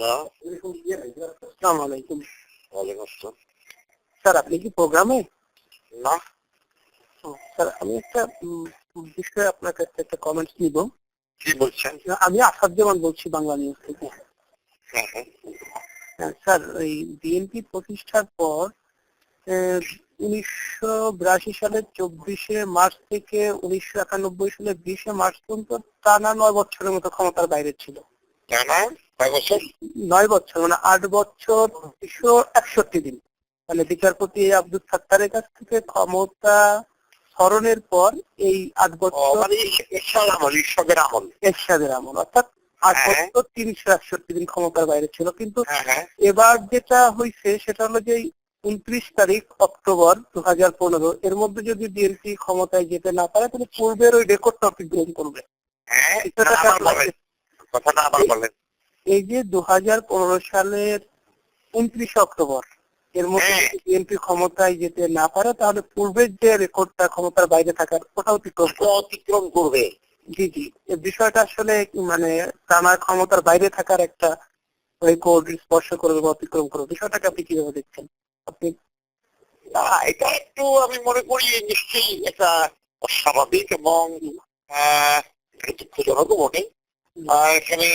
Hello আসসালামু আলাইকুম। ওয়ালাইকুম আসসালাম। স্যার আপনি কি প্রোগ্রামে? না। স্যার আমি একটা বিষয়ে আপনার কাছে একটা কমেন্টস নিব। কি বলছেন? আমি আসাদুজ্জামান বলছি বাংলা নিউজ থেকে। হ্যাঁ হ্যাঁ। হ্যাঁ, স্যার এই বিএনপি প্রতিষ্ঠার পর উনিশশো বিরাশি সালের চব্বিশে মার্চ থেকে উনিশশো একানব্বই সালের বিশে মার্চ পর্যন্ত টানা নয় বছরের মতো ক্ষমতার বাইরে ছিল। কয় বছর? নয় বছর মানে আট বছর দুশো একষট্টি দিন। মানে বিচারপতি আব্দুল সাত্তারের কাছ থেকে ক্ষমতা স্মরণের পর এই আট বছর মানে আমল ঈশ্বরের আমল। এরশাদের আমল অর্থাৎ আট হ্যাঁ। বছর তিনশো একষট্টি দিন ক্ষমতার বাইরে ছিল। কিন্তু হ্যাঁ হ্যাঁ। এবার যেটা হয়েছে সেটা হলো যে উনত্রিশ তারিখ অক্টোবর দু হাজার পনেরো এর মধ্যে যদি বিএনপি ক্ষমতায় যেতে না পারে তাহলে পূর্বের ওই রেকর্ডটা অতিক্রম করবে হ্যাঁ কথাটা আবার বলেন। এই যে দু হাজার পনেরো সালের উনত্রিশ অক্টোবর এর মধ্যে হ্যাঁ। বিএনপি ক্ষমতায় যেতে না পারে তাহলে পূর্বের যে রেকর্ডটা ক্ষমতার বাইরে থাকার ওটা অতিক্রম অতিক্রম করবে। জি জি। এই বিষয়টা আসলে মানে টানা ক্ষমতার বাইরে থাকার একটা রেকর্ড স্পর্শ করবে বা অতিক্রম করবে। বিষয়টাকে আপনি কীভাবে দেখছেন? আপনি না এটা একটু আমি মনে করি নিশ্চয়ই একটা অস্বাভাবিক এবং আহ, এটা দুঃখজনকও বটে। এখানে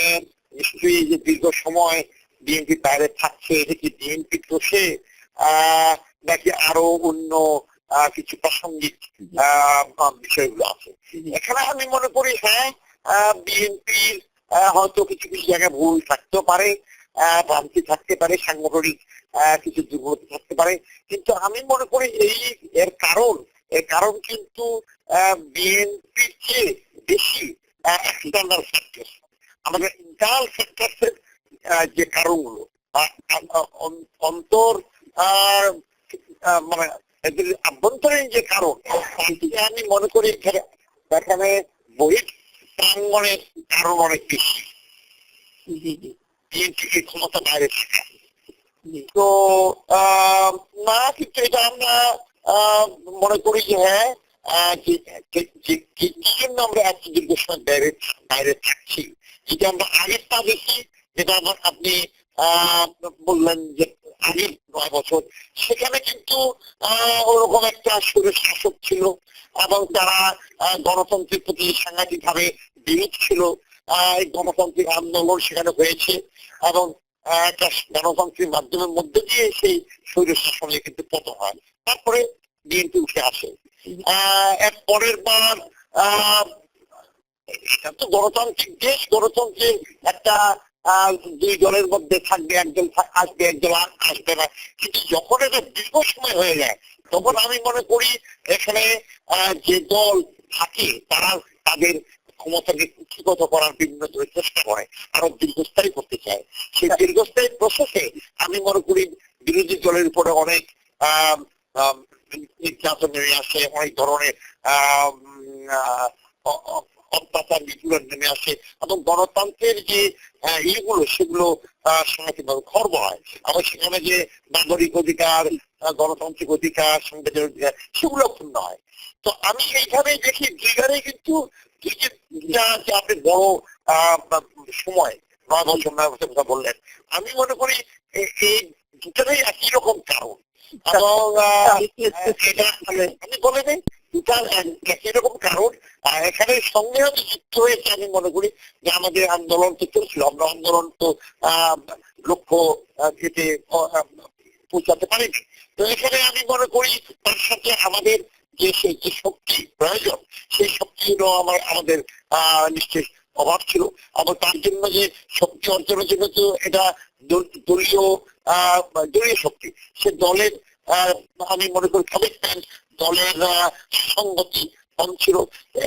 নিশ্চয়ই যে দীর্ঘ সময় বিএনপি বাইরে থাকছে, এটা কি বিএনপি দোষে নাকি আরও অন্য কিছু প্রাসঙ্গিক বিষয়গুলো আছে? এখানে আমি মনে করি হ্যাঁ বিএনপির হয়তো কিছু কিছু জায়গায় ভুল থাকতেও পারে ভ্রান্তি থাকতে পারে, সাংগঠনিক কিছু দুর্বলতা থাকতে পারে, কিন্তু আমি মনে করি এই এর কারণ এর কারণ কিন্তু বিএনপির চেয়ে বেশি আমাদের ইন্টারনাল ফ্যাক্টরসের যে কারণগুলো। অন্তর মানে এদের আভ্যন্তরীণ যে কারণ তার থেকে আমি মনে করি এখানে বহির প্রাঙ্গণের কারণ অনেক বেশি। বিএনপিকে ক্ষমতা বাইরে থাকা। তো আহ, না কিন্তু এটা আমরা আহ, মনে করি যে হ্যাঁ জন্য আমরা এত দীর্ঘ সময় বাইরে বাইরে থাকছি? যদি আমরা আগের তা দেখি যেটা আমার আপনি বললেন যে আগের নয় বছর সেখানে কিন্তু ওরকম একটা সুরে শাসক ছিল এবং তারা গণতন্ত্রের প্রতি সাংঘাতিক ভাবে বিরোধ ছিল। আহ, এই গণতান্ত্রিক আন্দোলন সেখানে হয়েছে এবং একটা গণতন্ত্রের মাধ্যমের মধ্যে দিয়ে সেই স্বৈর শাসনে কিন্তু পতন হয়। তারপরে বিএনপি উঠে আসে। আহ, এর পরের বার আহ, এটা তো গণতান্ত্রিক দেশ, গণতন্ত্রের একটা দুই দলের মধ্যে থাকবে একজন আসবে একজন আসবে না। কিন্তু যখন এটা দীর্ঘ সময় হয়ে যায়, তখন আমি মনে করি এখানে যে দল থাকে, তারা তাদের ক্ষমতাকে কুক্ষিগত করার বিভিন্ন চেষ্টা করে, আরও দীর্ঘস্থায়ী করতে চায়। সেই দীর্ঘস্থায়ী প্রসেসে আমি মনে করি বিরোধী দলের উপরে অনেক নির্যাতন নেমে আসে, অনেক ধরনের অত্যাচার নিপীড়ন নেমে আসে এবং গণতন্ত্রের যে ইয়েগুলো সেগুলো সাংঘাতিকভাবে খর্ব হয়। আবার সেখানে যে নাগরিক অধিকার গণতান্ত্রিক অধিকার সাংবিধানিক অধিকার সেগুলো ক্ষুণ্ণ হয়। তো আমি এইভাবেই দেখি দুইবারে কিন্তু দুই যে আপনি বড় আহ, সময় নয় বছর নয় বছর কথা বললেন আমি মনে করি এই দুটারই একই রকম কারণ। এবং কি একটু- এটা আমি- আমি বলে দিই এক- কারণ এখানে হয়তো যুক্ত হয়েছে আমি মনে করি যে আমাদের আন্দোলন তো চলছিল। আমরা আন্দোলন তো লক্ষ্য যেতে পৌঁছাতে পারিনি। তো এখানে আমি মনে করি তার সাথে আমাদের যে সেই যে শক্তি প্রয়োজন, সেই শক্তিরও আমার, আমাদের, আহ, নিশ্চয়ই অভাব ছিল। এবং তার জন্য যে শক্তি অর্জনের জন্য তো এটা দলীয় দলীয় শক্তি। সে দলের আমি মনে করি কমিটমেন্ট দলের সংগতি ছিল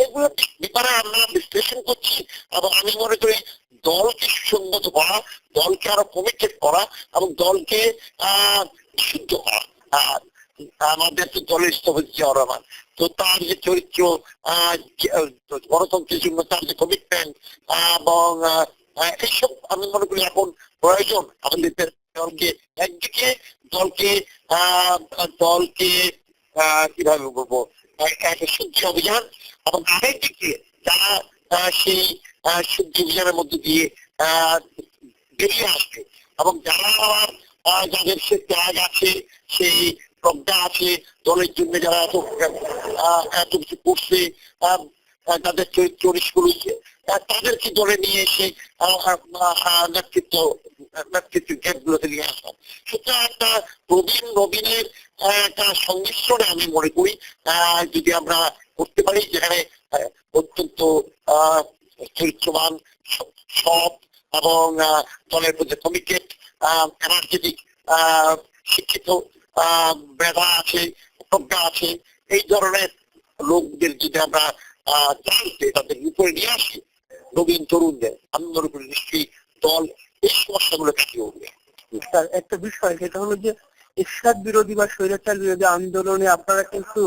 এগুলো ব্যাপারে আমরা বিশ্লেষণ করছি। এবং আমি মনে করি দলকে সুসংগত করা, দলকে আরও কমিটেড করা এবং দলকে শুদ্ধ করা। আমাদের তো দলের স্থপতি জিয়াউর রহমান। তো তার যে চরিত্র গণতন্ত্রের জন্য তার যে কমিটমেন্ট এবং এইসব আমি মনে করি এখন প্রয়োজন। আমাদের দলকে একদিকে, দলকে দলকে কীভাবে বলব একটা অভিযান এবং আরেকদিকে যারা সেই শুদ্ধি অভিযানের মধ্যে দিয়ে বেরিয়ে আসবে এবং যারা আবার যাদের সে ত্যাগ আছে, সেই প্রজ্ঞা আছে, দলের জন্য যারা এত এত কিছু করছে তাদের চরিত্র নিষ্কুলিছে তাদেরকে দলে নিয়ে এসে নেতৃত্ব নেতৃত্ব গেটগুলোতে নিয়ে আসা। সুতরাং একটা প্রবীণ নবীনের একটা সংমিশ্রণে আমি মনে করি যদি আমরা করতে পারি, যেখানে অত্যন্ত চরিত্রবান স- সৎ এবং দলের প্রতি কমিটেড এনার্জেটিক শিক্ষিত মেধা আছে, প্রজ্ঞা আছে, এই ধরনের লোকদের যদি আমরা চাইতে তাদের উপরে নিয়ে আসি, নবীন তরুণদের আন্দোলন নিশ্চয়ই দল এই সমস্যাগুলো কাটিয়ে উঠবে। একটা বিষয়, সেটা হলো যে এরশাদ বিরোধী বা স্বৈরাচার বিরোধী আন্দোলনে আপনারা কিন্তু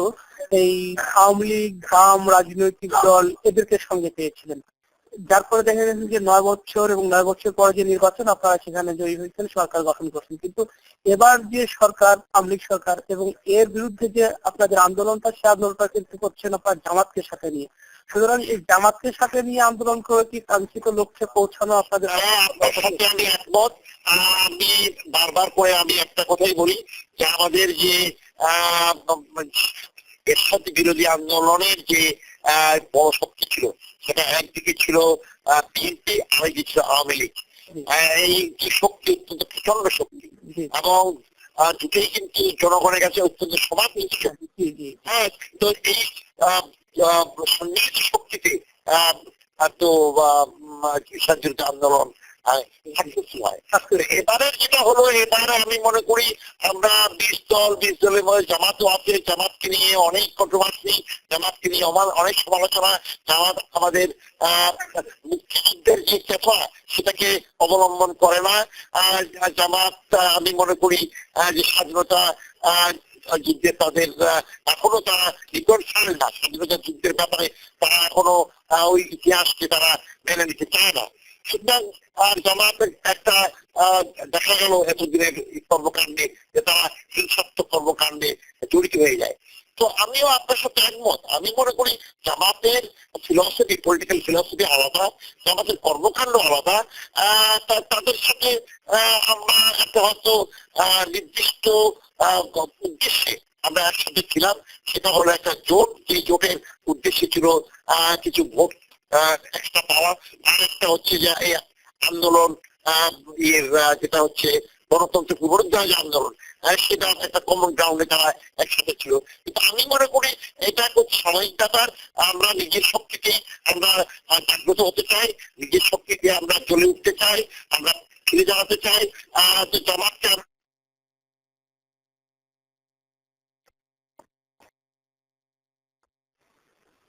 এই আওয়ামী লীগ, বাম রাজনৈতিক দল এদেরকে সঙ্গে পেয়েছিলেন। যার ফলে দেখা গেছে যে নয় বছর এবং নয় বছর পরে যে নির্বাচন আপনারা সেখানে জয়ী হয়েছেন, সরকার গঠন করছেন। কিন্তু এবার যে সরকার, আওয়ামী লীগ সরকার এবং এর বিরুদ্ধে যে আপনাদের আন্দোলনটা, সে আন্দোলনটা কিন্তু করছেন আপনার জামাতকে সাথে নিয়ে। সুতরাং এই জামাতকে সাথে নিয়ে আন্দোলন করে কি কাঙ্ক্ষিত লক্ষ্যে পৌঁছানো আপনাদের হ্যাঁ আমি একমত। আমি বারবার করে আমি একটা কথাই বলি যে আমাদের যে এরশাদ বিরোধী আন্দোলনের যে বড় শক্তি ছিল। সেটা একদিকে ছিল বিএনপি আরেকদিকে ছিল আওয়ামী লীগ। এই যে শক্তি অত্যন্ত প্রচণ্ড শক্তি। এবং দুটোই কিন্তু জনগণের কাছে অত্যন্ত শক্তি। জি হ্যাঁ তো এই আহ, আহ, শক্তিতে আহ, তো স্বাধীনতা আন্দোলন এবারের যেটা হলো, এবারে আমি মনে করি আমরা বিশ দল, বিশ দলের মধ্যে জামাতও আছে। জামাতকে নিয়ে অনেক কন্ট্রোভার্সি জামাতকে নিয়ে আমার- অনেক সমালোচনা। জামাত আমাদের মুক্তিযুদ্ধের যে চেতনা, সেটাকে অবলম্বন করে না। জামাত আমি মনে করি যে স্বাধীনতা যুদ্ধে তাদের এখনও তারা ছাড়ে না। স্বাধীনতা যুদ্ধের ব্যাপারে তারা এখনও ওই ইতিহাসকে তারা মেনে নিতে চায় না। সুতরাং আর জামাতের একটা দেখা গেল এতদিনের কর্মকাণ্ডে যে তারা হিংসাত্মক কর্মকাণ্ডে জড়িত হয়ে যায়। তো আমিও আপনার সাথে একমত। আমি মনে করি জামাতের ফিলসফি পলিটিক্যাল ফিলসফি আলাদা জামাতের কর্মকাণ্ড আলাদা তাদের সাথে আহ, আমরা একটা হয়তো নির্দিষ্ট উদ্দেশ্যে আমরা একসাথে ছিলাম। সেটা হলো একটা জোট। যে জোটের উদ্দেশ্য ছিল কিছু ভোট এক্সট্রা পাওয়া আর একটা হচ্ছে যে এই আন্দোলন ইয়ের যেটা হচ্ছে গণতন্ত্র পুনরুদ্ধার যে আন্দোলন সেটা একটা কমন গ্রাউন্ডে তারা একসাথে ছিল। কিন্তু আমি মনে করি এটা খুব সাময়িক ব্যাপার। আমরা নিজের শক্তিকে আমরা জাগ্রত হতে চাই নিজের শক্তিকে আমরা জ্বলে উঠতে চাই আমরা ফিরে দাঁড়াতে চাই। আহ, জামাতকে আমরা